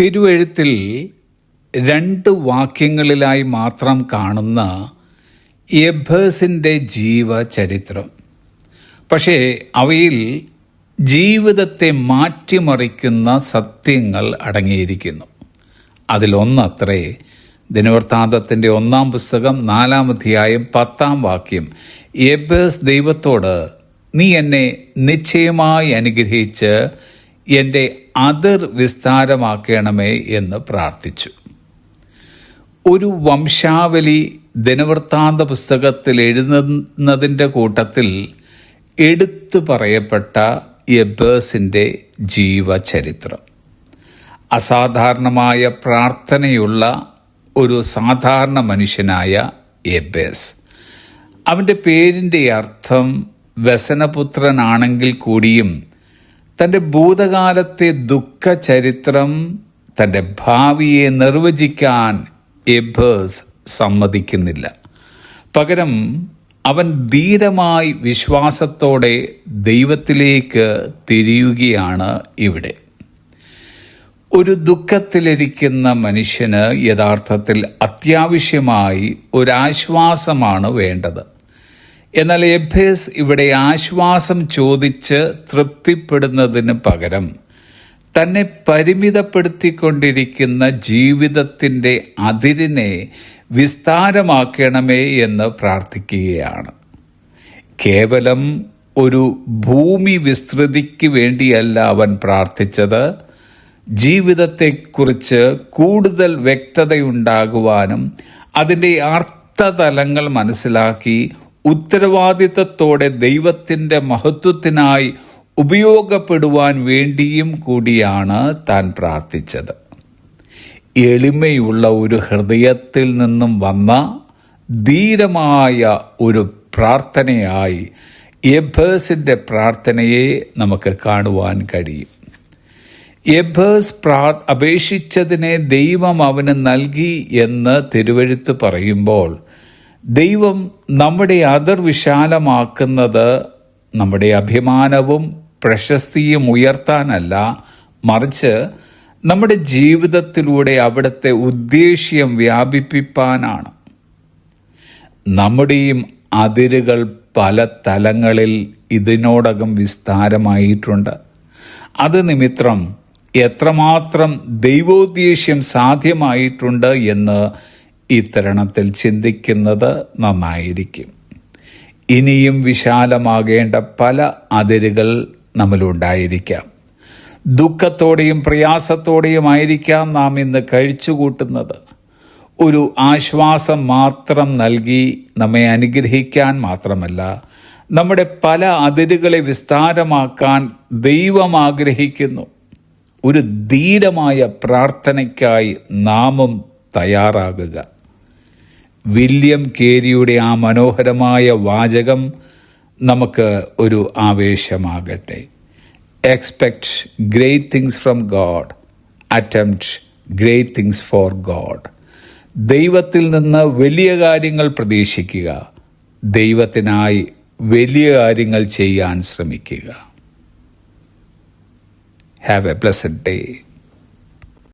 തിരുവഴുത്തിൽ രണ്ട് വാക്യങ്ങളിലായി മാത്രം കാണുന്ന എബേസിന്റെ ജീവചരിത്രം. പക്ഷേ അവയിൽ ജീവിതത്തെ മാറ്റിമറിക്കുന്ന സത്യങ്ങൾ അടങ്ങിയിരിക്കുന്നു. അതിലൊന്നത്രേ ദിനവൃത്താന്തത്തിന്റെ ഒന്നാം പുസ്തകം നാലാം അധ്യായം പത്താം വാക്യം എബേഴ്സ് ദൈവത്തോട് നീ എന്നെ നിശ്ചയമായി അനുഗ്രഹിച്ച് എന്റെ അതിർ വിസ്താരമാക്കണമേ എന്ന് പ്രാർത്ഥിച്ചു. ഒരു വംശാവലി ദിനവൃത്താന്ത പുസ്തകത്തിൽ എഴുതുന്നതിന്റെ കൂട്ടത്തിൽ എടുത്തു പറയപ്പെട്ട എബേഴ്സിന്റെ ജീവചരിത്രം. അസാധാരണമായ പ്രാർത്ഥനയുള്ള ഒരു സാധാരണ മനുഷ്യനായ എബേസ്. അവന്റെ പേരിന്റെ അർത്ഥം വ്യസനപുത്രനാണെങ്കിൽ കൂടിയും തന്റെ ഭൂതകാലത്തെ ദുഃഖ ചരിത്രം തന്റെ ഭാവിയെ നിർവചിക്കാൻ എബേഴ്സ് സമ്മതിക്കുന്നില്ല. പകരം അവൻ ധീരമായി വിശ്വാസത്തോടെ ദൈവത്തിലേക്ക് തിരിയുകയാണ് ഇവിടെ. ഒരു ദുഃഖത്തിലിരിക്കുന്ന മനുഷ്യന് യഥാർത്ഥത്തിൽ അത്യാവശ്യമായി ഒരാശ്വാസമാണ് വേണ്ടത്. എന്നാൽ എഫേസ് ഇവിടെ ആശ്വാസം ചോദിച്ച് തൃപ്തിപ്പെടുന്നതിന് പകരം തന്നെ പരിമിതപ്പെടുത്തിക്കൊണ്ടിരിക്കുന്ന ജീവിതത്തിന്റെ അതിരിനെ വിസ്താരമാക്കണമേ എന്ന് പ്രാർത്ഥിക്കുകയാണ്. കേവലം ഒരു ഭൂമി വിസ്തൃതിക്ക് വേണ്ടിയല്ല അവൻ പ്രാർത്ഥിച്ചത്. ജീവിതത്തെക്കുറിച്ച് കൂടുതൽ വ്യക്തതയുണ്ടാകുവാനും അതിന്റെ അർത്ഥതലങ്ങൾ മനസ്സിലാക്കി ഉത്തരവാദിത്തത്തോടെ ദൈവത്തിന്റെ മഹത്വത്തിനായി ഉപയോഗപ്പെടുവാൻ വേണ്ടിയും കൂടിയാണ് താൻ പ്രാർത്ഥിച്ചത്. എളിമയുള്ള ഒരു ഹൃദയത്തിൽ നിന്നും വന്ന ധീരമായ ഒരു പ്രാർത്ഥനയായി എബേഴ്സിന്റെ പ്രാർത്ഥനയെ നമുക്ക് കാണുവാൻ കഴിയും. എബേഴ്സ് പ്രാ അപേക്ഷിച്ചതിനെ ദൈവം അവന് നൽകി എന്ന് തിരുവഴുത്ത് പറയുമ്പോൾ ദൈവം നമ്മുടെ അതിർ വിശാലമാക്കുന്നത് നമ്മുടെ അഭിമാനവും പ്രശസ്തിയും ഉയർത്താനല്ല മറിച്ച് നമ്മുടെ ജീവിതത്തിലൂടെ അവിടുത്തെ ഉദ്ദേശ്യം വ്യാപിപ്പിപ്പാനാണ്. നമ്മുടെയും അതിരുകൾ പല തലങ്ങളിൽ ഇതിനോടകം വിസ്താരമായിട്ടുണ്ട്. അത് നിമിത്തം എത്രമാത്രം ദൈവോദ്ദേശ്യം സാധ്യമായിട്ടുണ്ട് എന്ന് ഈ തരണത്തിൽ ചിന്തിക്കുന്നത് നന്നായിരിക്കും. ഇനിയും വിശാലമാകേണ്ട പല അതിരുകൾ നമ്മളുണ്ടായിരിക്കാം ദുഃഖത്തോടെയും പ്രയാസത്തോടെയും ആയിരിക്കാം നാം ഇന്ന് കഴിച്ചുകൂട്ടുന്നത്. ഒരു ആശ്വാസം മാത്രം നൽകി നമ്മെ അനുഗ്രഹിക്കാൻ മാത്രമല്ല നമ്മുടെ പല അതിരുകളെ വിസ്താരമാക്കാൻ ദൈവം ആഗ്രഹിക്കുന്നു. ഒരു ധീരമായ പ്രാർത്ഥനയ്ക്കായി നാമും തയ്യാറാകുക. വില്യം കേരിയുടെ ആ മനോഹരമായ വാചകം നമുക്ക് ഒരു ആവേശമാകട്ടെ. Expect great things from God attempt great things for God ദൈവത്തിൽ നിന്ന് വലിയ കാര്യങ്ങൾ പ്രതീക്ഷിക്കുക. ദൈവത്തിനായി വലിയ കാര്യങ്ങൾ ചെയ്യാൻ ശ്രമിക്കുക. Have A plus day